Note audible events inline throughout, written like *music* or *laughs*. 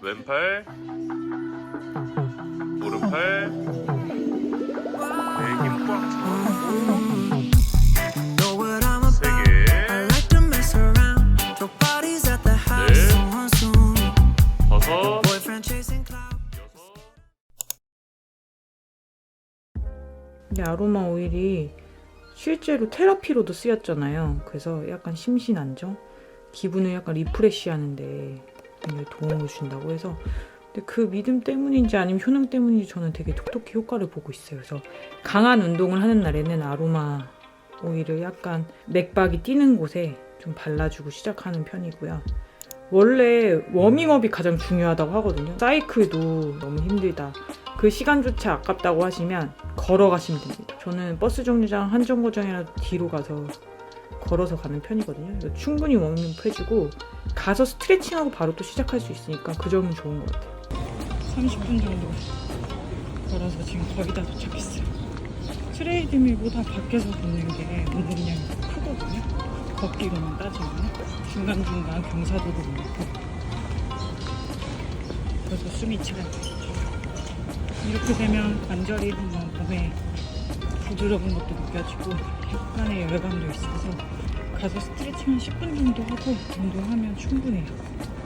왼팔 오른팔. 이 아로마 오일이 실제로 테라피로도 쓰였잖아요. 그래서 약간 심신 안정, 기분을 약간 리프레시 하는데 굉장히 도움을 준다고 해서 근데 그 믿음 때문인지 아니면 효능 때문인지 저는 되게 톡톡히 효과를 보고 있어요. 그래서 강한 운동을 하는 날에는 아로마 오일을 약간 맥박이 뛰는 곳에 좀 발라주고 시작하는 편이고요. 원래 워밍업이 가장 중요하다고 하거든요. 사이클도 너무 힘들다. 그 시간조차 아깝다고 하시면 걸어가시면 됩니다. 저는 버스 정류장 한 정거장이라도 뒤로 가서 걸어서 가는 편이거든요. 충분히 워밍업 해주고 가서 스트레칭하고 바로 또 시작할 수 있으니까 그 점은 좋은 것 같아요. 30분 정도 걸어서 지금 거의 다 도착했어요. 트레이드 밀보다 밖에서 걷는 게 운동량이 크거든요. 걷기로만 따지면 중간중간 경사도도 많고 그래서 숨이 차요. 이렇게 되면 관절이 뭐 몸에 부드러운 것도 느껴지고 약간의 열감도 있어서 가서 스트레칭 한 10분 정도 하고 운동하면 충분해요.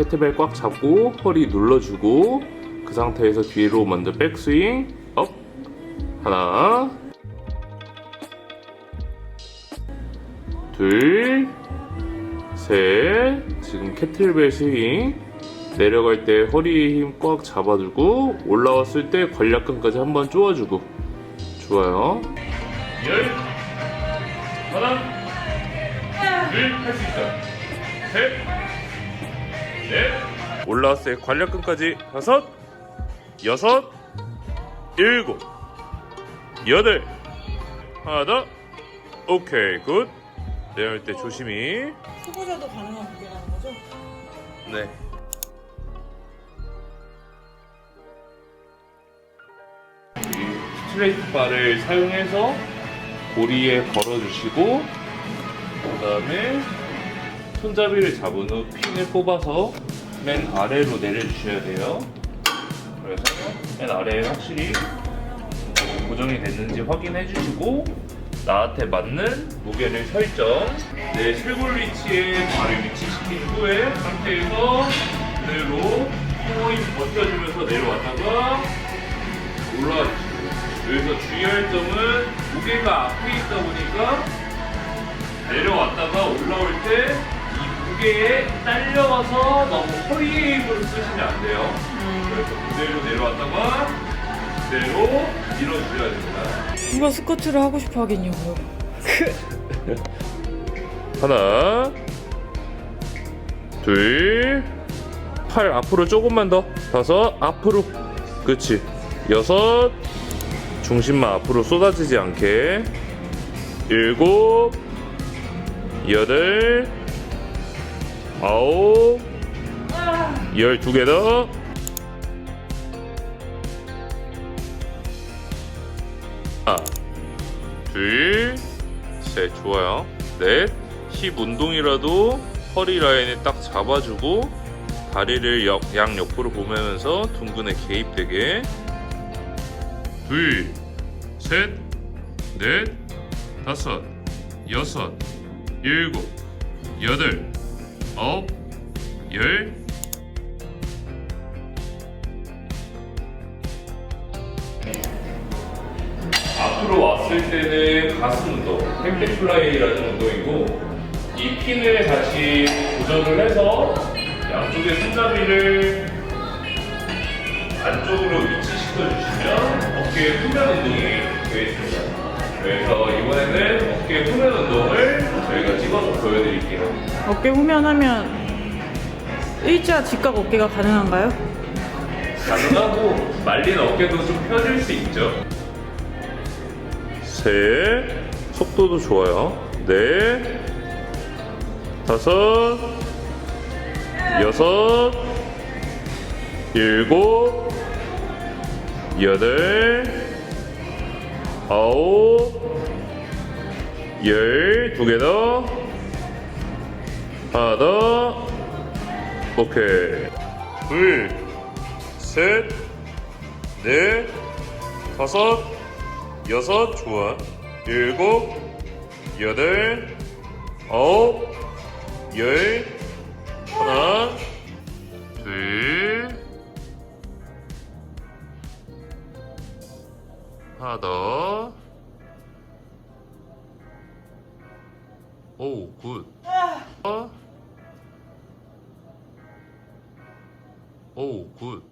캐트벨 꽉 잡고 허리 눌러주고 그 상태에서 뒤로 먼저 백스윙. 업. 하나. 둘 셋. 지금 캐틀벨 스윙. 내려갈 때 허리에 힘 꽉 잡아주고 올라왔을 때 관략근까지 한번 쪼아주고. 좋아요. 열. 하나. 둘 할 수 있어 셋 넷, 올라왔을 때 관략근까지 다섯, 여섯, 일곱, 여덟, 하나 더, 오케이, 굿. 내려올 때 조심히. 초보자도 가능한 무게라는 거죠? 네. 이 스트레이트 바를 사용해서 고리에 걸어주시고, 그 다음에 손잡이를 잡은 후 핀을 뽑아서 맨 아래로 내려주셔야 돼요. 그래서 맨 아래에 확실히 고정이 됐는지 확인해 주시고 나한테 맞는 무게를 설정 내 쇄골 위치에 발을 위치시킨 후에 상태에서 그대로 코인 버텨주면서 내려왔다가 올라와 주시고 여기서 주의할 점은 무게가 앞에 있다 보니까 내려왔다가 올라올 때이 무게에 딸려와서 너무 허리에 힘을 쓰시면 안 돼요. 그래서 그대로 내려왔다가 그대로 밀어주셔야 됩니다. 누가 스쿼트를 하고 싶어 하겠냐고요. *laughs* 하나, 둘, 팔 앞으로 조금만 더. 다섯, 앞으로. 그치. 여섯, 중심만 앞으로 쏟아지지 않게. 일곱, 여덟, 아홉, 열두 개 더. 하나, 둘, 셋, 좋아요. 넷, 힙 운동이라도 허리 라인에 딱 잡아주고 다리를 역, 양 옆으로 보면서 둥근에 개입되게 둘, 셋, 넷, 다섯, 여섯, 일곱, 여덟, 아홉, 열 앞으로 왔을 때는 가슴 운동, 팩백 플라이라는 운동이고 이 핀을 다시 고정을 해서 양쪽의 손잡이를 안쪽으로 위치시켜 주시면 어깨 후면 운동이 되겠습니다. 그래서 이번에는 어깨 후면 운동을 저희가 찍어서 보여드릴게요. 어깨 후면하면 일자 직각 어깨가 가능한가요? 가능하고 말린 어깨도 좀 펴질 수 있죠. 셋, 속도도 좋아요. 넷, 다섯, 여섯, 일곱, 여덟, 아홉, 열, 두 개 더, 하나 더, 오케이. 둘, 셋, 넷, 다섯, 여섯, 좋아. 일곱, 여덟, 아홉, 열, 하나, 둘, 하나 더. 오, 굿. 어? 오, 굿.